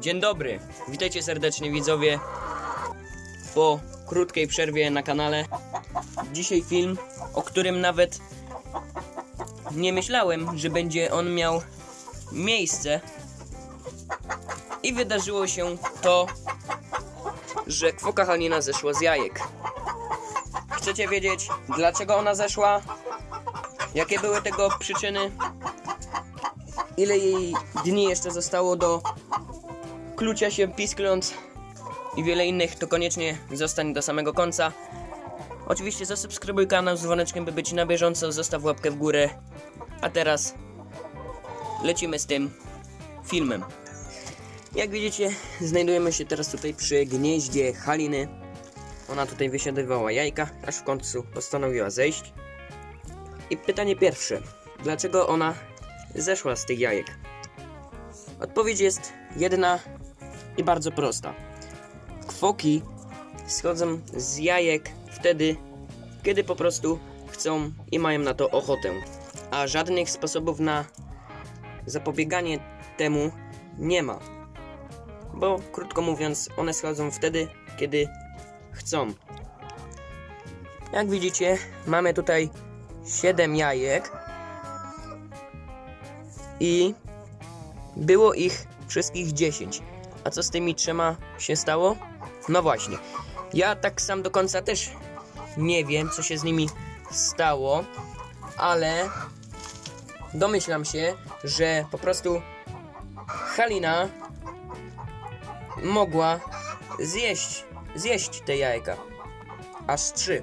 Dzień dobry, witajcie serdecznie widzowie po krótkiej przerwie na kanale. Dzisiaj film, o którym nawet nie myślałem, że będzie on miał miejsce. I wydarzyło się to, że kwoka Halina zeszła z jajek. Chcecie wiedzieć, dlaczego ona zeszła? Jakie były tego przyczyny? Ile jej dni jeszcze zostało do klucia się piskląc i wiele innych, to koniecznie zostań do samego końca. Oczywiście zasubskrybuj kanał z dzwoneczkiem, by być na bieżąco, zostaw łapkę w górę. A teraz lecimy z tym filmem. Jak widzicie, znajdujemy się teraz tutaj przy gnieździe Haliny. Ona tutaj wysiadywała jajka, aż w końcu postanowiła zejść. I pytanie pierwsze. Dlaczego ona zeszła z tych jajek? Odpowiedź jest jedna i bardzo prosta. Kwoki schodzą z jajek wtedy, kiedy po prostu chcą i mają na to ochotę. A żadnych sposobów na zapobieganie temu nie ma. Bo krótko mówiąc, one schodzą wtedy, kiedy chcą. Jak widzicie, mamy tutaj 7 jajek i było ich wszystkich 10. A co z tymi trzema się stało? No właśnie. Ja tak sam do końca też nie wiem, co się z nimi stało, ale domyślam się, że po prostu Halina mogła zjeść, zjeść te jajka. Aż trzy.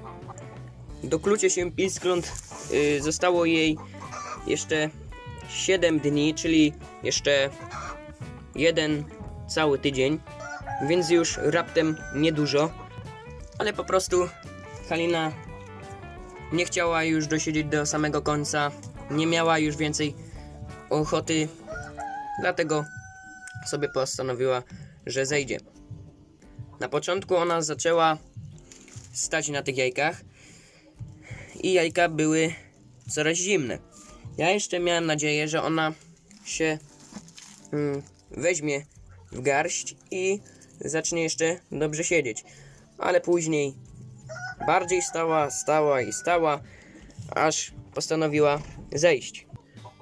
Do klucia się piskląt y, zostało jej jeszcze 7 dni, czyli jeszcze jeden cały tydzień, więc już raptem niedużo, ale po prostu Halina nie chciała już dosiedzieć do samego końca, nie miała już więcej ochoty, dlatego sobie postanowiła, że zejdzie. Na początku ona zaczęła stać na tych jajkach i jajka były coraz zimne. Ja jeszcze miałem nadzieję, że ona się mm, weźmie w garść i zacznie jeszcze dobrze siedzieć. Ale później bardziej stała, stała i stała, aż postanowiła zejść.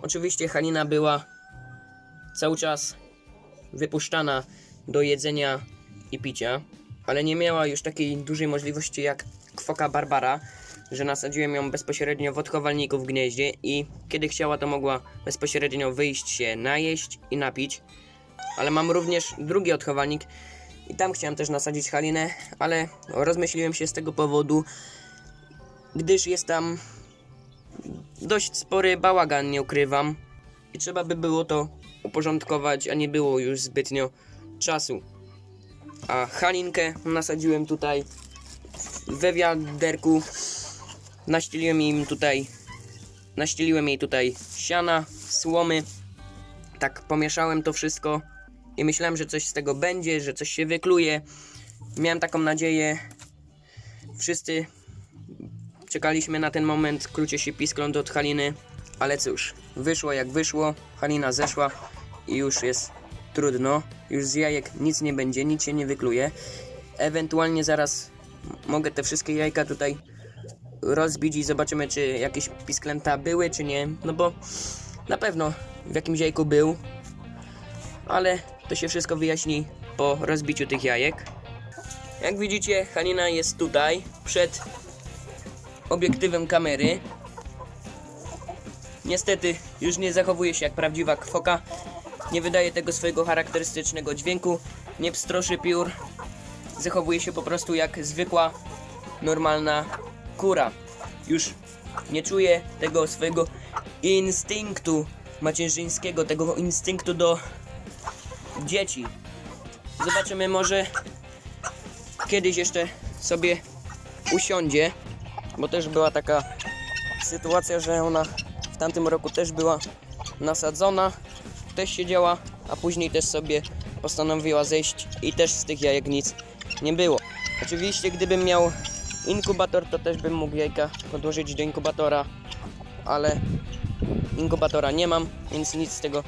Oczywiście Halina była cały czas wypuszczana do jedzenia i picia, ale nie miała już takiej dużej możliwości jak kwoka Barbara, że nasadziłem ją bezpośrednio w odchowalniku w gnieździe i kiedy chciała to mogła bezpośrednio wyjść się najeść i napić. Ale mam również drugi odchowalnik i tam chciałem też nasadzić Halinę, ale rozmyśliłem się z tego powodu, gdyż jest tam dość spory bałagan, nie ukrywam. I trzeba by było to uporządkować, a nie było już zbytnio czasu. A Halinkę nasadziłem tutaj we wiaderku. Naścieliłem im tutaj naścieliłem jej tutaj siana, słomy. Tak pomieszałem to wszystko i myślałem, że coś z tego będzie, że coś się wykluje. Miałem taką nadzieję. Wszyscy czekaliśmy na ten moment, krócie się piskląt od Haliny, ale cóż, wyszło jak wyszło, Halina zeszła i już jest trudno. Już z jajek nic nie będzie, nic się nie wykluje. Ewentualnie zaraz mogę te wszystkie jajka tutaj rozbić i zobaczymy, czy jakieś pisklęta były, czy nie. No bo na pewno w jakimś jajku był, ale to się wszystko wyjaśni po rozbiciu tych jajek. Jak widzicie, Hanina jest tutaj, przed obiektywem kamery. Niestety, już nie zachowuje się jak prawdziwa kwoka. Nie wydaje tego swojego charakterystycznego dźwięku, nie pstroszy piór. Zachowuje się po prostu jak zwykła, normalna kura. Już nie czuje tego swojego instynktu macierzyńskiego, tego instynktu do dzieci. Zobaczymy może kiedyś jeszcze sobie usiądzie, bo też była taka sytuacja, że ona w tamtym roku też była nasadzona, też siedziała, a później też sobie postanowiła zejść i też z tych jajek nic nie było. Oczywiście gdybym miał inkubator, to też bym mógł jajka podłożyć do inkubatora, ale inkubatora nie mam, więc nic z tego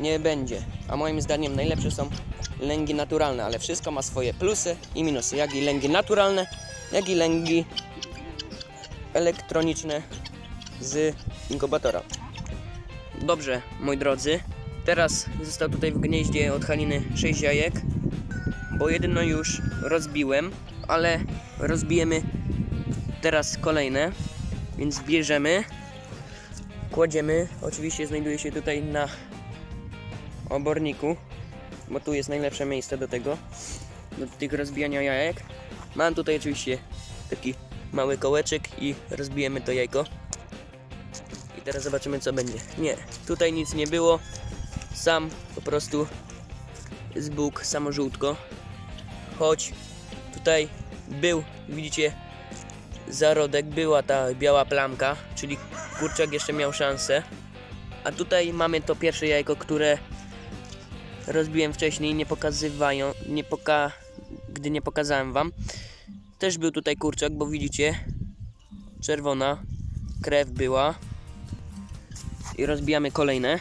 nie będzie. A moim zdaniem najlepsze są lęgi naturalne, ale wszystko ma swoje plusy i minusy. Jak i lęgi naturalne, jak i lęgi elektroniczne z inkubatora. Dobrze, moi drodzy. Teraz został tutaj w gnieździe od Haliny 6 jajek, bo jedno już rozbiłem, ale rozbijemy teraz kolejne, więc bierzemy, kładziemy. Oczywiście znajduje się tutaj na oborniku, bo tu jest najlepsze miejsce do tego, do tych rozbijania jajek. Mam tutaj oczywiście taki mały kołeczek i rozbijemy to jajko. I teraz zobaczymy co będzie. Nie, tutaj nic nie było. Sam po prostu z Bóg samożółtko. Choć tutaj był, widzicie, zarodek, była ta biała plamka, czyli kurczak jeszcze miał szansę. A tutaj mamy to pierwsze jajko, które rozbiłem wcześniej, nie pokazywają, nie poka, gdy nie pokazałem wam. Też był tutaj kurczak, bo widzicie, czerwona krew była. I rozbijamy kolejne.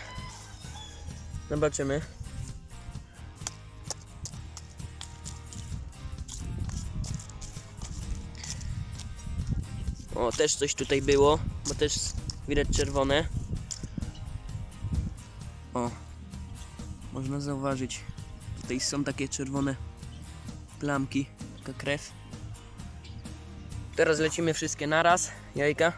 Zobaczymy. O, też coś tutaj było, bo też widać czerwone. O, można zauważyć, tutaj są takie czerwone plamki, taka krew. Teraz lecimy wszystkie naraz, jajka.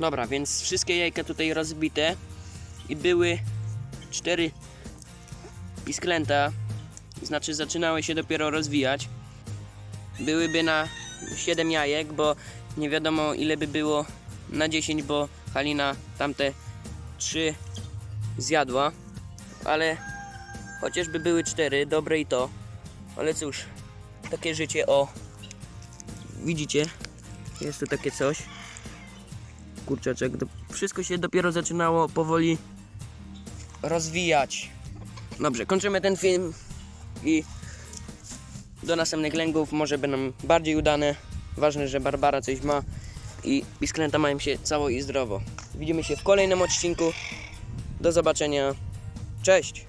Dobra, więc wszystkie jajka tutaj rozbite i były cztery pisklęta, znaczy zaczynały się dopiero rozwijać. Byłyby na 7 jajek, bo nie wiadomo ile by było na 10, bo Halina tamte 3 zjadła, ale chociażby były 4, dobre i to, ale cóż, takie życie, o, widzicie, jest tu takie coś, kurczaczek, wszystko się dopiero zaczynało powoli rozwijać. Dobrze, kończymy ten film i do następnych lęgów może będą bardziej udane. Ważne, że Barbara coś ma i pisklęta mają się cało i zdrowo. Widzimy się w kolejnym odcinku. Do zobaczenia. Cześć!